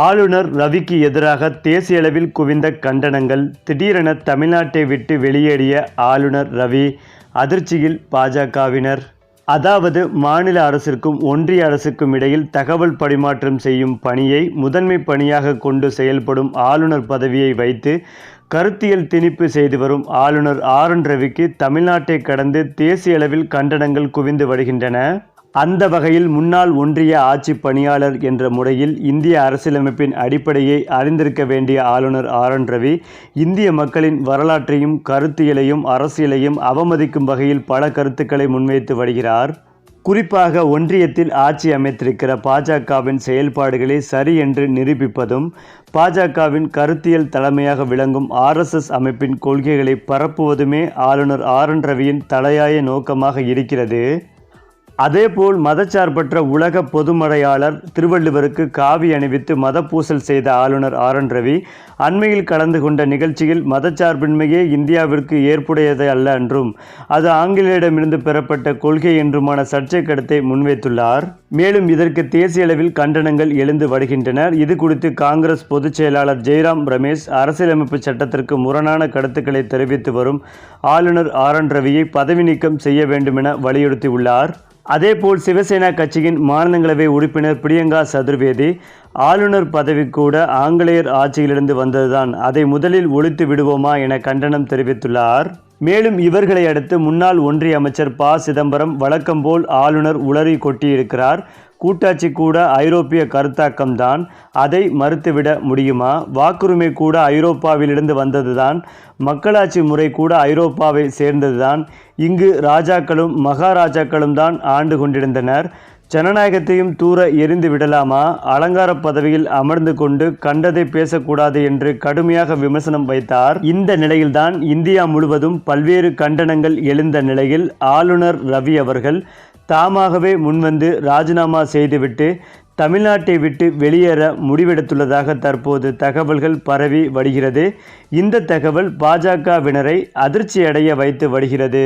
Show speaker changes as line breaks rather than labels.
ஆளுநர் ரவிக்கு எதிராக தேசிய அளவில் குவிந்த கண்டனங்கள் திடீரென தமிழ்நாட்டை விட்டு வெளியேறிய ஆளுநர் ரவி அதிர்ச்சியில் பாஜகவினர். அதாவது மாநில அரசிற்கும் ஒன்றிய அரசுக்கும் இடையில் தகவல் பரிமாற்றம் செய்யும் பணியை முதன்மை பணியாக கொண்டு செயல்படும் ஆளுநர் பதவியை வைத்து கருத்தியல் திணிப்பு செய்து வரும் ஆளுநர் ஆர் என் ரவிக்கு தமிழ்நாட்டை கடந்து தேசிய அளவில் கண்டனங்கள் குவிந்து வருகின்றன. அந்த வகையில் முன்னாள் ஒன்றிய ஆட்சி பணியாளர் என்ற முறையில் இந்திய அரசியலமைப்பின் அடிப்படையை அறிந்திருக்க வேண்டிய ஆளுநர் ஆர் என் ரவி இந்திய மக்களின் வரலாற்றையும் கருத்தியலையும் அரசியலையும் அவமதிக்கும் வகையில் பல கருத்துக்களை முன்வைத்து வருகிறார். குறிப்பாக ஒன்றியத்தில் ஆட்சி அமைத்திருக்கிற பாஜகவின் செயல்பாடுகளை சரி என்று நிரூபிப்பதும் பாஜகவின் கருத்தியல் தலைமையாக விளங்கும் ஆர்எஸ்எஸ் அமைப்பின் கொள்கைகளை பரப்புவதுமே ஆளுநர் ஆர் என் ரவியின் தலையாய நோக்கமாக இருக்கிறது. அதேபோல் மதச்சார்பற்ற உலக பொதுமறையாளர் திருவள்ளுவருக்கு காவி அணிவித்து மதப்பூசல் செய்த ஆளுநர் ஆர் என் ரவி அண்மையில் கலந்து கொண்ட நிகழ்ச்சியில் மதச்சார்பின்மையே இந்தியாவிற்கு ஏற்புடையது அல்ல என்றும் அது ஆங்கிலேயரிடமிருந்து பெறப்பட்ட கொள்கை என்றுமான சர்ச்சை கருத்தை முன்வைத்துள்ளார். மேலும் இதற்கு தேசிய அளவில் கண்டனங்கள் எழுந்து வருகின்றன இது குறித்து காங்கிரஸ் பொதுச் செயலாளர் ஜெய்ராம் ரமேஷ் அரசியலமைப்பு சட்டத்திற்கு முரணான கருத்துக்களை தெரிவித்து வரும் ஆளுநர் ஆர் என் ரவியை பதவி நீக்கம் செய்ய வேண்டுமென வலியுறுத்தியுள்ளார். அதேபோல் சிவசேனா கட்சியின் மாநிலங்களவை உறுப்பினர் பிரியங்கா சதுர்வேதி ஆளுநர் பதவி கூட ஆங்கிலேயர் ஆட்சியிலிருந்து வந்ததுதான். அதை முதலில் ஒழித்து விடுவோமா என கண்டனம் தெரிவித்துள்ளார். மேலும் இவர்களை அடுத்து முன்னாள் ஒன்றிய அமைச்சர் ப. சிதம்பரம் வழக்கம்போல் ஆளுநர் உளறி கொட்டியிருக்கிறார். கூட்டாட்சி கூட ஐரோப்பிய கருத்தாக்கம்தான். அதை மறுத்துவிட முடியுமா? வாக்குரிமை கூட ஐரோப்பாவிலிருந்து வந்ததுதான். மக்களாட்சி முறை கூட ஐரோப்பாவை சேர்ந்ததுதான். இங்கு ராஜாக்களும் மகாராஜாக்களும் தான் ஆண்டு கொண்டிருந்தனர். ஜனநாயகத்தையும் தூர எரிந்து விடலாமா? அலங்கார பதவியில் அமர்ந்து கொண்டு கண்டதை பேசக்கூடாது என்று கடுமையாக விமர்சனம் வைத்தார். இந்த நிலையில்தான் இந்தியா முழுவதும் பல்வேறு கண்டனங்கள் எழுந்த நிலையில் ஆளுநர் ரவி அவர்கள் தாமாகவே முன்வந்து ராஜினாமா செய்துவிட்டு தமிழ்நாட்டை விட்டு வெளியேற முடிவெடுத்துள்ளதாக தற்போது தகவல்கள் பரவி வருகிறது. இந்த தகவல் பாஜகவினரை அதிர்ச்சியடைய வைத்து வருகிறது.